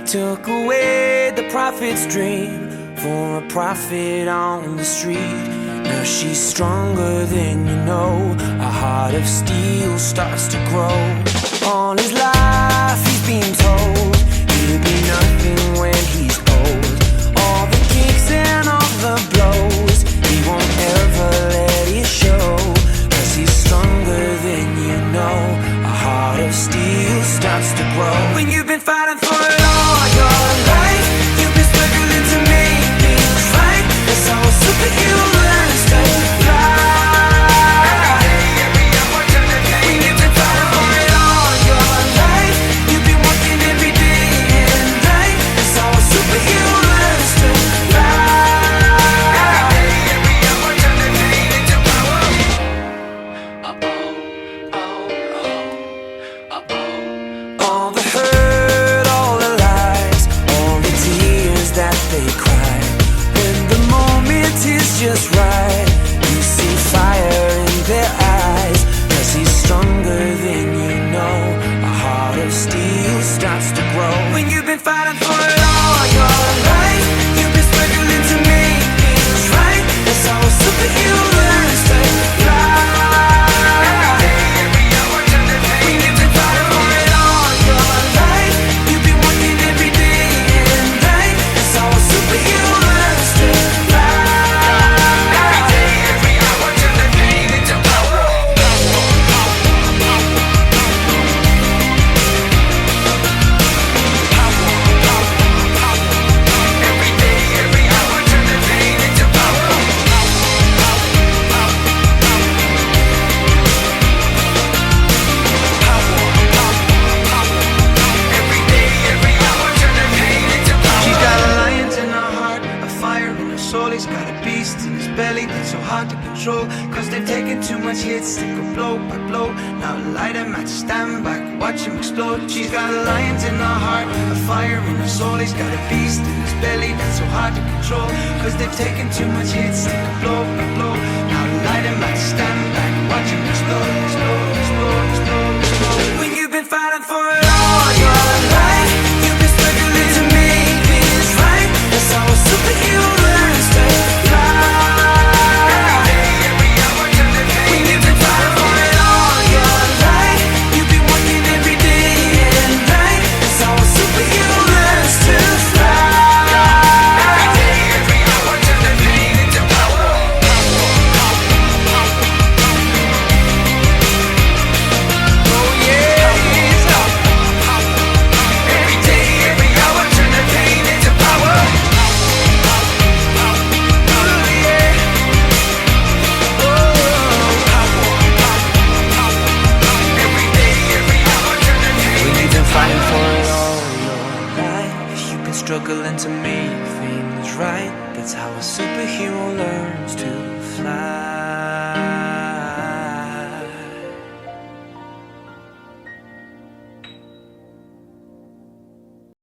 took away the prophet's dream for a prophet on the street. Now she's stronger than you know. A heart of steel starts to grow. All his life he's been told he'll be nothing when he's old. All the kicks and all the blows, he won't ever let it show. Cause he's stronger than you know. A heart of steel starts to grow. When you've been fighting for tears so hard to control. Cause they've taken too much hits, they go blow by blow. Now light him match, stand back, watch him explode. She's got a lion in her heart, a fire in her soul. He's got a beast in his belly that's so hard to control. Cause they've taken too much hits, they go blow by blow. Now light him match, stand struggling to make things right. That's how a superhero learns to fly.